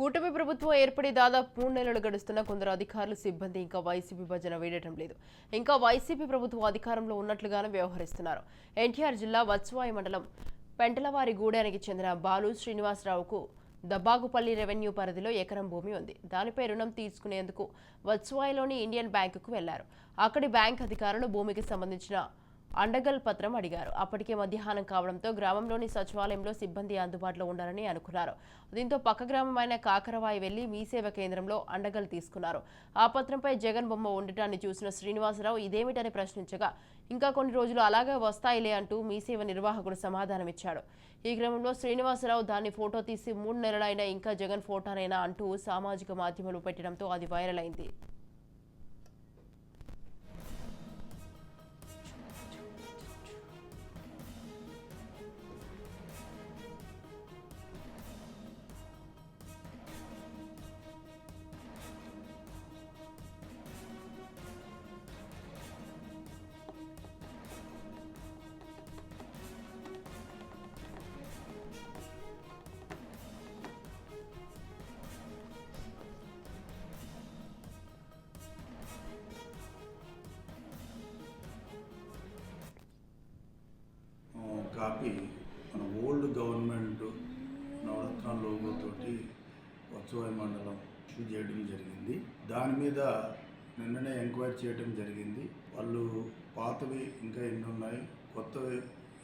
కూటమి ప్రభుత్వం ఏర్పడి దాదాపు మూడు నెలలు గడుస్తున్న కొందరు అధికారులు సిబ్బంది ఇంకా వైసీపీ భజన వేయడం లేదు. ఇంకా వైసీపీ ప్రభుత్వం అధికారంలో ఉన్నట్లుగానే వ్యవహరిస్తున్నారు. ఎన్టీఆర్ జిల్లా వత్సవాయి మండలం పెంటలవారి గూడానికి చెందిన బాలు శ్రీనివాసరావుకు దబ్బాగుపల్లి రెవెన్యూ పరిధిలో ఎకరం భూమి ఉంది. దానిపై రుణం తీసుకునేందుకు వత్సవాయిలోని ఇండియన్ బ్యాంకుకు వెళ్ళారు. అక్కడి బ్యాంక్ అధికారులు భూమికి సంబంధించిన అండగల్ పత్రం అడిగారు. అప్పటికే మధ్యాహ్నం కావడంతో గ్రామంలోని సచివాలయంలో సిబ్బంది అందుబాటులో ఉండాలని అనుకున్నారు. దీంతో పక్క గ్రామమైన కాకరవాయి వెళ్ళి మీ సేవ కేంద్రంలో అండగల్ తీసుకున్నారు. ఆ పత్రంపై జగన్ బొమ్మ ఉండటాన్ని చూసిన శ్రీనివాసరావు ఇదేమిటని ప్రశ్నించగా ఇంకా కొన్ని రోజులు అలాగే వస్తాయిలే అంటూ మీ సేవ నిర్వాహకుడు సమాధానమిచ్చాడు. ఈ క్రమంలో శ్రీనివాసరావు దాన్ని ఫోటో తీసి మూడు నెలలైనా ఇంకా జగన్ ఫోటోనైనా అంటూ సామాజిక మాధ్యమాలు పెట్టడంతో అది వైరల్ అయింది. కాపీ మన ఓల్డ్ గవర్నమెంట్ నవరత్న లోగోతోటి ఉత్సవాయ మండలం ఇష్యూ చేయడం జరిగింది. దాని మీద నిన్ననే ఎంక్వైరీ చేయడం జరిగింది. వాళ్ళు పాతవి ఇంకా ఎన్ని ఉన్నాయి కొత్తవి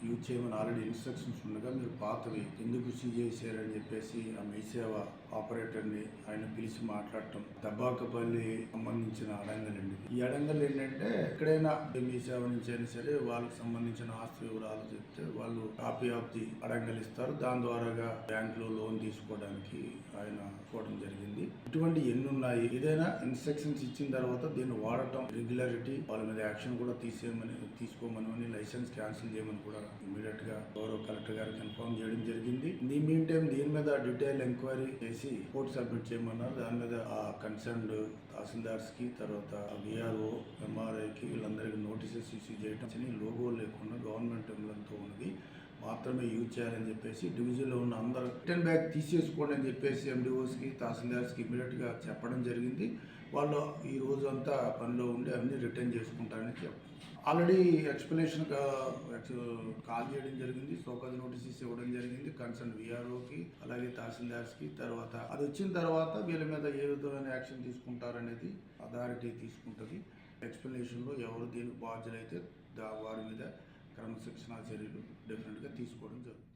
యూజ్ చేయమని ఆల్రెడీ ఇన్స్ట్రక్షన్స్ ఉండగా మీరు పాతవి ఎందుకు సీ చేశారని చెప్పేసి ఆ మీ సేవ ఆపరేటర్ని ఆయన పిలిచి మాట్లాడటం దబ్బాకపల్లి సంబంధించిన అడంగలండి ఈ అడంగలు ఏంటంటే ఎక్కడైనా మీ సేవ నుంచి అయినా సరే వాళ్ళకి సంబంధించిన ఆస్తి వివరాలు చెప్తే వాళ్ళు కాపీ ఆఫ్ ది అడంగలు ఇస్తారు. దాని ద్వారాగా బ్యాంకులో లోన్ తీసుకోవడానికి ఆయన పోవడం జరిగింది. ఇటువంటి ఎన్ని ఉన్నాయి? ఏదైనా ఇన్స్ట్రక్షన్స్ ఇచ్చిన తర్వాత దీన్ని వాడటం రెగ్యులారిటీ వాళ్ళ మీద యాక్షన్ కూడా తీసేయమని తీసుకోమని లైసెన్స్ క్యాన్సిల్ చేయమని కూడా ఇమీడియట్గా గౌరవ కలెక్టర్ గారికి ఇన్ఫార్మ్ చేయడం జరిగింది. ఈ మీన్ టైం దీని మీద డీటెయిల్ ఎంక్వైరీ చేసి రిపోర్ట్ సబ్మిట్ చేయమన్నారు. దాని మీద ఆ కన్సర్న్ తహసీల్దార్స్కి తర్వాత విఆర్ఓ ఎంఆర్ఐ కి వీళ్ళందరికీ నోటీసెస్ ఇష్యూ చేయడం లోగో లేకుండా గవర్నమెంట్ ఎంబ్లంతో ఉన్నది మాత్రమే యూజ్ చేయాలని చెప్పేసి డివిజన్లో ఉన్న అందరూ రిటర్న్ బ్యాగ్ తీసేసుకోండి అని చెప్పేసి ఎండిఓస్కి తహసీల్దార్స్కి ఇమీడియట్గా చెప్పడం జరిగింది. వాళ్ళు ఈ రోజు అంతా పనిలో ఉండి అన్నీ రిటర్న్ చేసుకుంటారని చెప్పారు ఆల్రెడీ ఎక్స్ప్లెనేషన్ కాల్ చేయడం జరిగింది. సోకాజ్ నోటీసెస్ ఇవ్వడం జరిగింది. కన్సర్న్ విఆర్ఓకి అలాగే తహసీల్దార్స్కి తర్వాత అది వచ్చిన తర్వాత వీళ్ళ మీద ఏ విధమైన యాక్షన్ తీసుకుంటారనేది అథారిటీ తీసుకుంటుంది. ఎక్స్ప్లెనేషన్లో ఎవరు దీనికి బాధ్యులైతే దా వారి మీద క్రమశిక్షణా చర్యలు డెఫినెట్గా తీసుకోవడం జరుగుతుంది.